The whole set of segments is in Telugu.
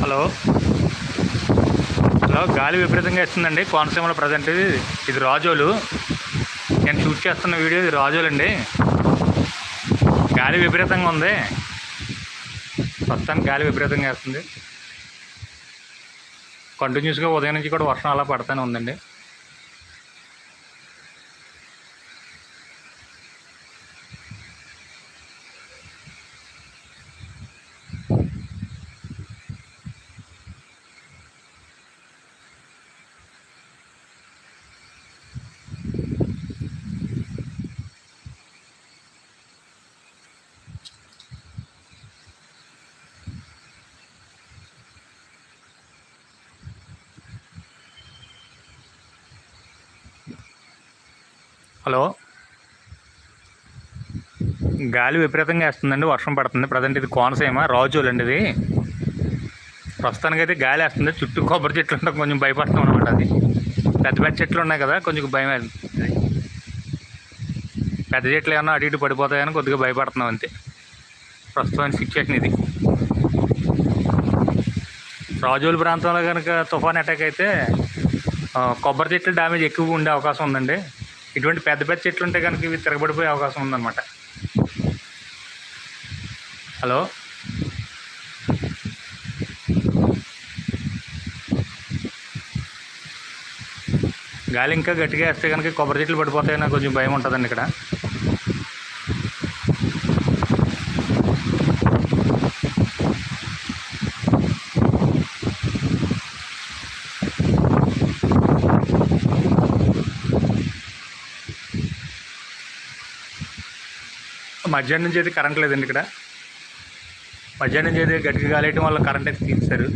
హలో హలో గాలి విపరీతంగా ఇస్తుందండి కోనసీమలో ప్రజెంట్ ఇది. ఇది రాజోలు. నేను షూట్ చేస్తున్న వీడియో ఇది రాజోలు అండి గాలి విపరీతంగా ఉంది. ప్రస్తుతానికి గాలి విపరీతంగా వేస్తుంది. కంటిన్యూస్గా ఉదయం నుంచి కూడా వర్షం అలా పడుతూనే ఉందండి. హలో. గాలి విపరీతంగా వేస్తుందండి వర్షం పడుతుంది. ప్రజెంట్ ఇది కోనసీమ రాజోలు అండి ఇది ప్రస్తుతానికి అయితే గాలి వేస్తుంది. చుట్టూ కొబ్బరి చెట్లు ఉంటాం కొంచెం భయపడతాం అనమాట అది. పెద్ద పెద్ద చెట్లు ఉన్నాయి కదా కొంచెం భయం వేస్తుంది. పెద్ద చెట్లు ఏమన్నా అటు ఇటు పడిపోతాయని కొద్దిగా భయపడుతున్నాం అంతే. ప్రస్తుతానికి సిచ్యువేషన్ ఇది. రాజోలు ప్రాంతంలో కనుక తుఫాన్ అటాక్ అయితే కొబ్బరి చెట్లు డ్యామేజ్ ఎక్కువగా ఉండే అవకాశం ఉందండి. ఇటువంటి పెద్ద పెద్ద చెట్లు ఉంటే కనుక ఇవి తిరగబడిపోయే అవకాశం ఉందన్నమాట. హలో? గాలి ఇంకా గట్టిగా వేస్తే కనుక కొబ్బరి చెట్లు పడిపోతాయని కొంచెం భయం ఉంటుందండి ఇక్కడ. మధ్యాహ్నం నుంచి అయితే కరెంట్ లేదండి ఇక్కడ. మధ్యాహ్నం నుంచి అయితే గట్టిగా గాలేయటం వల్ల కరెంట్ అయితే తీస్తారు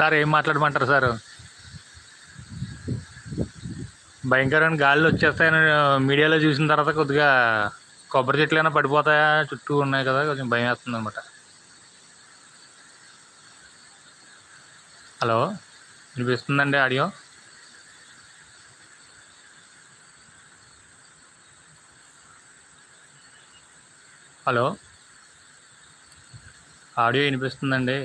సార్ ఏం మాట్లాడమంటారు సార్? భయంకరమైన గాలులు వచ్చేస్తాయని మీడియాలో చూసిన తర్వాత కొద్దిగా కొబ్బరి చెట్లు అయినా పడిపోతాయా? చుట్టూ ఉన్నాయి కదా కొంచెం భయం వేస్తుంది అనమాట హలో వినిపిస్తుందండి ఆడియో? హలో ఆడియో వినిపిస్తుందండి?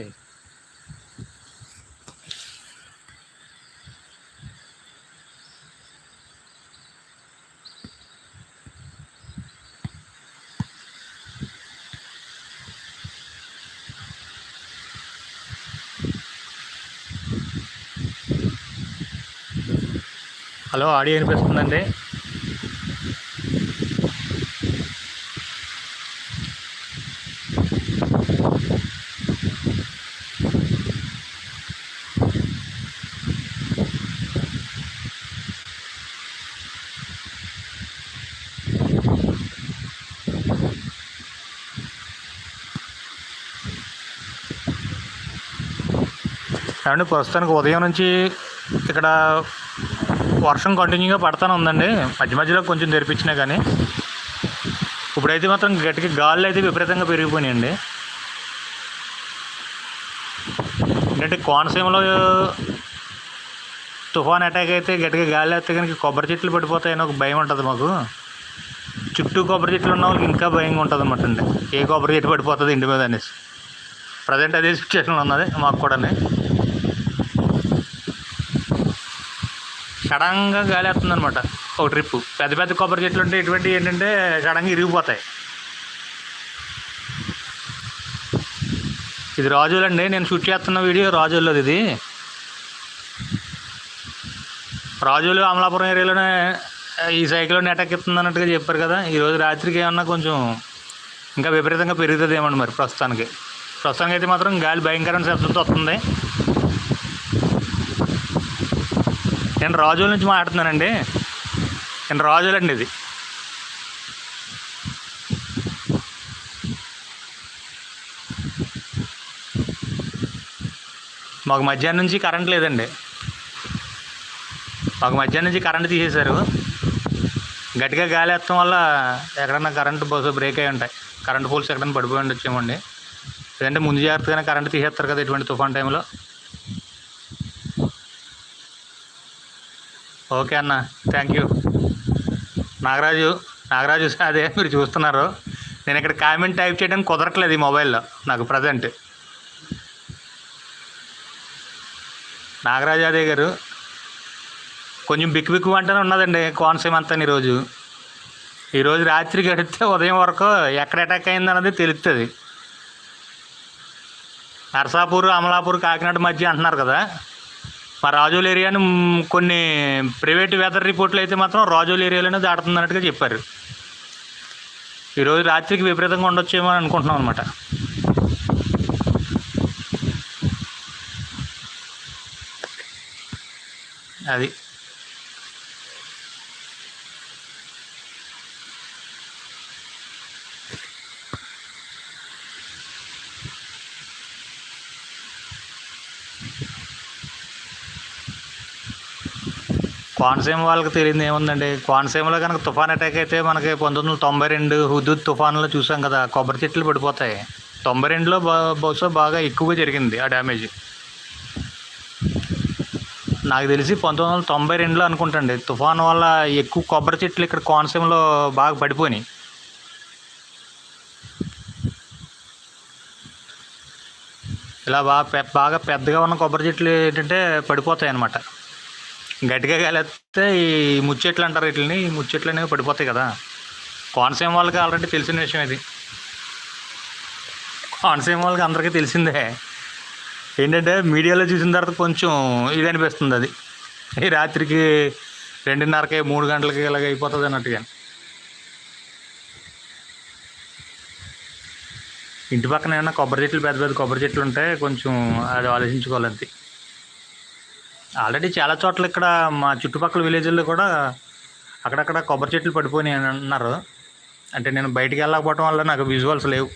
హలో ఆడియో వినిపిస్తుందండి? ఏమండి ప్రస్తుతానికి ఉదయం నుంచి ఇక్కడ వర్షం కంటిన్యూగా పడతానే ఉందండి. మధ్య మధ్యలో కొంచెం తెరిపించినా కానీ. ఇప్పుడైతే మాత్రం గట్టిగా గాలులు అయితే విపరీతంగా పెరిగిపోయినాయండి. ఏంటంటే కోనసీమలో తుఫాన్ అటాక్ అయితే గట్టిగా గాలి వేస్తే కనుక కొబ్బరి చెట్లు పడిపోతాయని ఒక భయం ఉంటుంది మాకు. చుట్టూ కొబ్బరి చెట్లు ఉన్న వాళ్ళకి ఇంకా భయంగా ఉంటుంది అన్నమాట అండి. ఏ కొబ్బరి చెట్టు పడిపోతుంది ఇంటి మీద అనేసి. ప్రజెంట్ అదే సిచ్యువేషన్లో ఉన్నది మాకు కూడా సడన్గా గాలి వేస్తుందనమాట ఒక ట్రిప్ పెద్ద పెద్ద కొబ్బరి చెట్లు ఉంటే ఇటువంటి ఏంటంటే సడన్గా ఇరిగిపోతాయి. ఇది రాజులండి నేను షూట్ చేస్తున్న వీడియో రాజుల్లోది ఇది. రాజులు అమలాపురం ఏరియాలోనే ఈ సైక్లోన్ అటాక్ ఇస్తుంది అన్నట్టుగా చెప్పారు కదా. ఈరోజు రాత్రికి ఏమన్నా కొంచెం ఇంకా విపరీతంగా పెరుగుతుంది ఏమండి మరి ప్రస్తుతానికి. ప్రస్తుతానికి అయితే మాత్రం గాలి భయంకరమైన శబ్దంతో వస్తుంది. నేను రాజుల నుంచి మాట్లాడుతున్నానండి. నేను రాజులండి ఇది. మాకు మధ్యాహ్నం నుంచి కరెంట్ లేదండి. మాకు మధ్యాహ్నం నుంచి కరెంట్ తీసేశారు. గట్టిగా గాలి వేస్తాం వల్ల ఎక్కడన్నా కరెంటు బస్సు బ్రేక్ అయి ఉంటాయి. కరెంట్ పోల్స్ ఎక్కడన్నా పడిపోయి ఉండొచ్చేమండి. లేదంటే ముందు జాగ్రత్తగానే కరెంట్ తీసేస్తారు కదా ఇటువంటి తుఫాన్ టైంలో ఓకే అన్న థ్యాంక్ యూ నాగరాజు నాగరాజు అదే మీరు చూస్తున్నారు. నేను ఇక్కడ కామెంట్ టైప్ చేయడానికి కుదరట్లేదు ఈ మొబైల్లో నాకు ప్రజెంట్ నాగరాజు అదే గారు కొంచెం బిక్కు బిక్కు అంటూనే ఉన్నదండి కోనసీమ అంతా ఈరోజు. ఈరోజు రాత్రి గడిస్తే ఉదయం వరకు ఎక్కడ అటాక్ అయింది అన్నది తెలుస్తుంది నర్సాపూర్ అమలాపూర్ కాకినాడ మధ్య అంటున్నారు కదా. మా రాజోల్ ఏరియాను కొన్ని ప్రైవేట్ వెదర్ రిపోర్ట్లు అయితే మాత్రం రాజోల్ ఏరియాలోనే దాటుతుంది అన్నట్టుగా చెప్పారు. ఈరోజు రాత్రికి విపరీతంగా ఉండొచ్చేమో అని అనుకుంటున్నాం అనమాట అది కోనసీమ వాళ్ళకి తెలియదు ఏముందండి? కోనసీమలో కనుక తుఫాన్ అటాక్ అయితే మనకి పంతొమ్మిది వందల తొంభై రెండు హుదూద్ తుఫాన్లో చూసాం కదా కొబ్బరి చెట్లు పడిపోతాయి. తొంభై రెండులో బహుశా బాగా ఎక్కువగా జరిగింది ఆ డ్యామేజ్. నాకు తెలిసి పంతొమ్మిది వందల తొంభై రెండులో అనుకుంటండి తుఫాన్ వల్ల ఎక్కువ కొబ్బరి చెట్లు ఇక్కడ కోనసీమలో బాగా పడిపోయినాయి. ఇలా బాగా పె- బాగా పెద్దగా ఉన్న కొబ్బరి చెట్లు ఏంటంటే పడిపోతాయి అన్నమాట గట్టిగా కాలేస్తే ఈ ముచ్చెట్లు అంటారు వీటిని ఈ ముచ్చెట్లు అనేవి పడిపోతాయి కదా. కోనసీమ వాళ్ళకి ఆల్రెడీ తెలిసిన విషయం ఇది. కోనసీమ వాళ్ళకి అందరికీ తెలిసిందే. ఏంటంటే మీడియాలో చూసిన తర్వాత కొంచెం ఇది అనిపిస్తుంది అది. ఈ రాత్రికి రెండున్నరకి మూడు గంటలకి ఇలాగ అయిపోతుంది అన్నట్టుగా. ఇంటి పక్కన ఏమైనా కొబ్బరి చెట్లు పెద్ద పెద్ద కొబ్బరి చెట్లు ఉంటే కొంచెం అది ఆలోచించుకోవాలంతే ఆల్రెడీ చాలా చోట్ల ఇక్కడ మా చుట్టుపక్కల విలేజ్లో కూడా అక్కడక్కడ కొబ్బరి చెట్లు పడిపోయినాయి అని అంటున్నారు అంటే నేను బయటికి వెళ్ళకపోవటం వల్ల నాకు విజువల్స్ లేవు.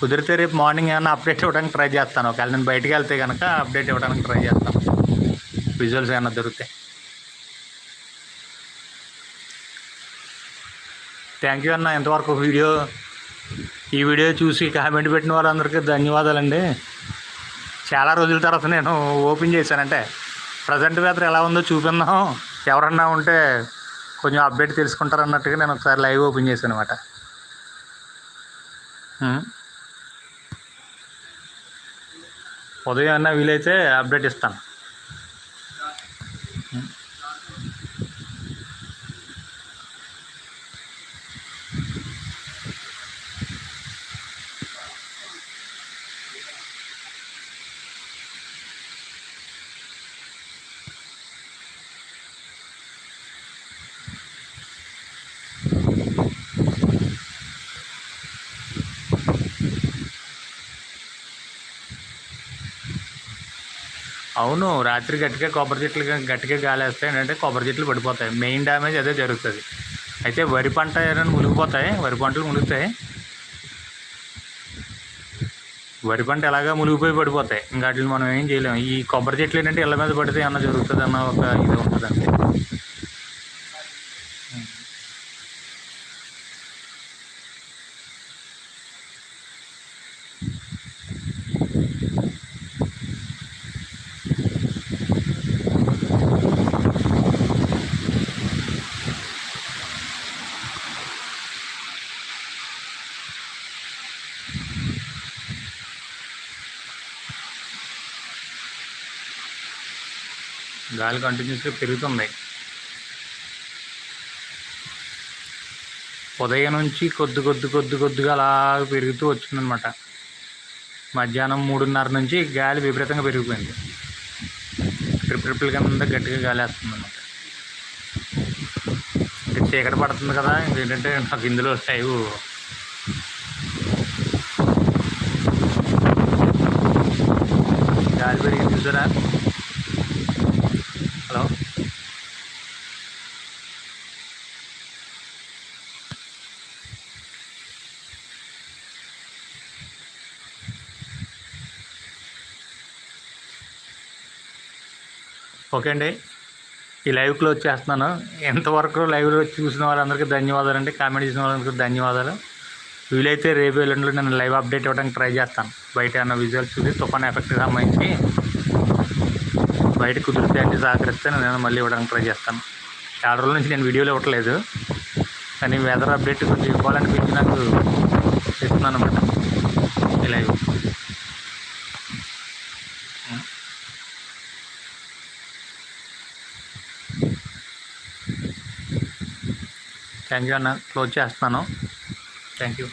కుదిరితే రేపు మార్నింగ్ ఏమైనా అప్డేట్ ఇవ్వడానికి ట్రై చేస్తాను. ఒకవేళ నేను బయటికి వెళ్తే కనుక అప్డేట్ ఇవ్వడానికి ట్రై చేస్తాను. విజువల్స్ ఏమైనా దొరికితే. థ్యాంక్ యూ అన్న. ఇంతవరకు వీడియో ఈ వీడియో చూసి కామెంట్ పెట్టిన వాళ్ళందరికీ ధన్యవాదాలండి. చాలా రోజుల తర్వాత నేను ఓపెన్ చేశానంటే ప్రజెంట్ వెదర్ ఎలా ఉందో చూపిందాం ఎవరన్నా ఉంటే కొంచెం అప్డేట్ తెలుసుకుంటారు అన్నట్టుగా నేను ఒకసారి లైవ్ ఓపెన్ చేశాను అనమాట ఉదయం అన్నా వీలైతే అప్డేట్ ఇస్తాను. అవును రాత్రి గట్టిగా కొబ్బరి చెట్లు గట్టిగా గాలి వేస్తాయి ఏంటంటే కొబ్బరి చెట్లు పడిపోతాయి. మెయిన్ డ్యామేజ్ అదే జరుగుతుంది. అయితే వరి పంట ఏమైనా మునిగిపోతాయి? వరి పంటలు మునుగుతాయి వరి పంట ఎలాగా మునిగిపోయి పడిపోతాయి? ఇంకా వాటిని మనం ఏం చేయలేము ఈ కొబ్బరి చెట్లు ఏంటంటే ఇళ్ళ మీద పడితే ఏమన్నా జరుగుతుంది అన్న ఒక ఇది ఉంటుంది అంతే గాలి కంటిన్యూస్గా పెరుగుతుంది. ఉదయం నుంచి కొద్ది కొద్ది కొద్ది కొద్దిగా అలా పెరుగుతూ వచ్చిందనమాట మధ్యాహ్నం మూడున్నర నుంచి గాలి విపరీతంగా పెరిగిపోయింది. ట్రిపుల్ కింద గట్టిగా గాలి వేస్తుంది అనమాట ఇంకా చీకటి పడుతుంది కదా ఏంటంటే నాకు ఇందులో లైవ్ గాలి పెరిగింది చూసారా హలో ఓకే అండి. ఈ లైవ్ క్లోజ్ చేస్తున్నాను. ఎంతవరకు లైవ్లో చూసిన వాళ్ళందరికీ ధన్యవాదాలు అండి. కామెంట్ చేసిన వాళ్ళందరికీ ధన్యవాదాలు. వీలైతే రేపు ఎల్లుండిలో నేను లైవ్ అప్డేట్ ఇవ్వడానికి ట్రై చేస్తాను. బయట అన్న విజువల్స్ చూసి తుఫాన్ ఎఫెక్ట్కి సంబంధించి బయట కుదిరితే అన్ని సహకరిస్తే నేను మళ్ళీ ఇవ్వడానికి ట్రై చేస్తాను. చాలా రోజుల నుంచి నేను వీడియోలు ఇవ్వట్లేదు. కానీ వెదర్ అప్డేట్ కొంచెం ఇవ్వాలనిపించి నాకు ఇస్తున్నాను అనమాట ఈ లైవ్. థ్యాంక్ యూ అన్న. క్లోజ్ చేస్తున్నాను. Thank you.